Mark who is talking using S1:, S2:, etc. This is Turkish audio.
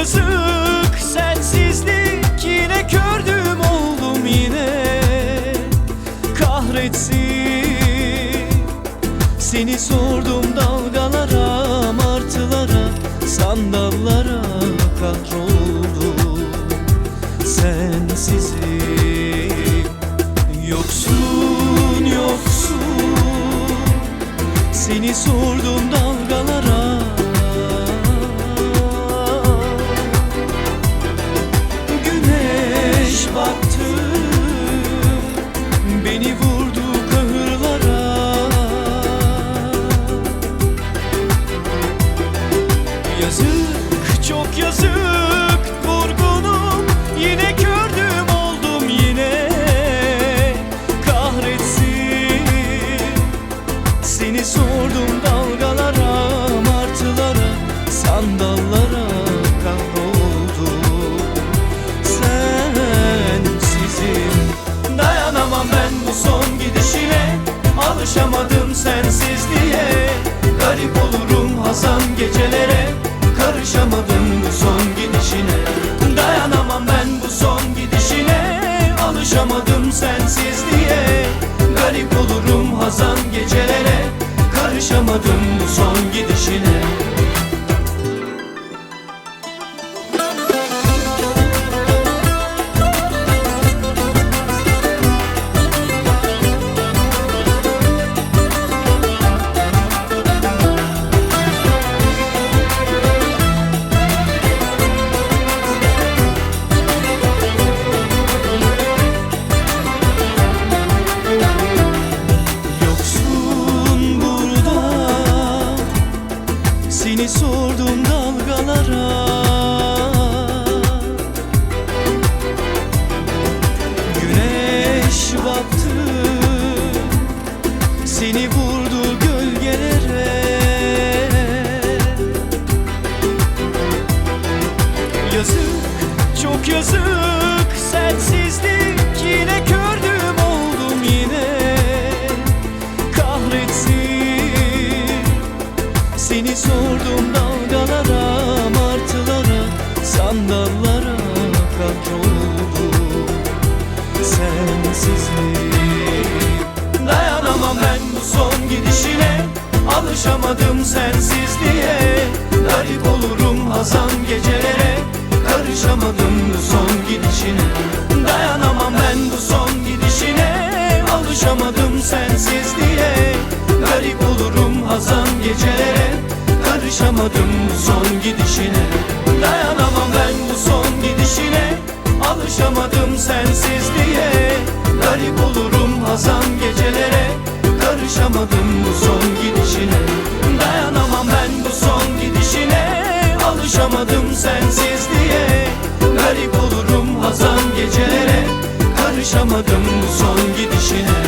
S1: yazık Sensizlik yine kördüm oldum yine. Kahretsin Seni sordum dalgalara, martılara Sandallara kahroldum. Sensizim Yoksun, yoksun. Seni sordum dalgalara Seni sordum dalgalara Martılara Sandallara kahroldum. Sensizim Dayanamam ben bu son gidişine Alışamadım sensizliğe. Garip olurum hazan gecelere Karışamadım bu son gidişine. Dayanamam ben bu son gidişine Alışamadım sensizliğe. Garip olurum hazan gecelere Karışamadım bu son gidişine Seni Sandallara Kahroldum Sensizlik. Dayanamam ben bu son gidişine Alışamadım sensizliğe. Garip olurum hazan gecelere Karışamadım bu son gidişine. Dayanamam ben bu son gidişine Alışamadım sensizliğe. Garip olurum hazan gecelere Karışamadım bu son gidişine. Dayanamam Alışamadım sensizliğe Garip olurum hazan gecelere. Karışamadım bu son gidişine. Dayanamam ben bu son gidişine. Alışamadım sensizliğe Garip olurum hazan gecelere. Karışamadım bu son gidişine